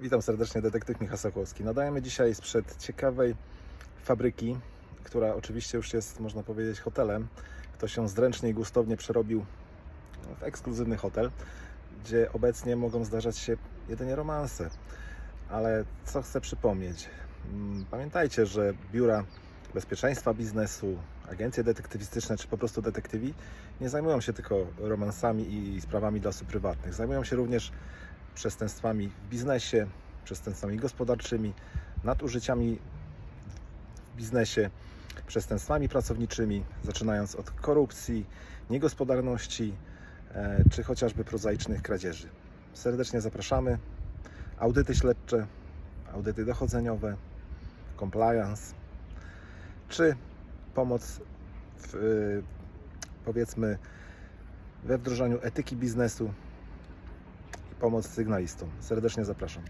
Witam serdecznie, detektyw Michał Sokołowski. Nadajemy dzisiaj sprzed ciekawej fabryki, która oczywiście już jest, można powiedzieć, hotelem. Ktoś się zręcznie i gustownie przerobił w ekskluzywny hotel, gdzie obecnie mogą zdarzać się jedynie romanse. Ale co chcę przypomnieć? Mm, Pamiętajcie, że biura bezpieczeństwa biznesu, agencje detektywistyczne czy po prostu detektywi nie zajmują się tylko romansami i sprawami dla osób prywatnych. Zajmują się również przestępstwami w biznesie, przestępstwami gospodarczymi, nadużyciami w biznesie, przestępstwami pracowniczymi, zaczynając od korupcji, niegospodarności e, czy chociażby prozaicznych kradzieży. Serdecznie zapraszamy. Audyty śledcze, audyty dochodzeniowe, compliance, czy pomoc w, y, powiedzmy we wdrożeniu etyki biznesu pomoc sygnalistom. Serdecznie zapraszam.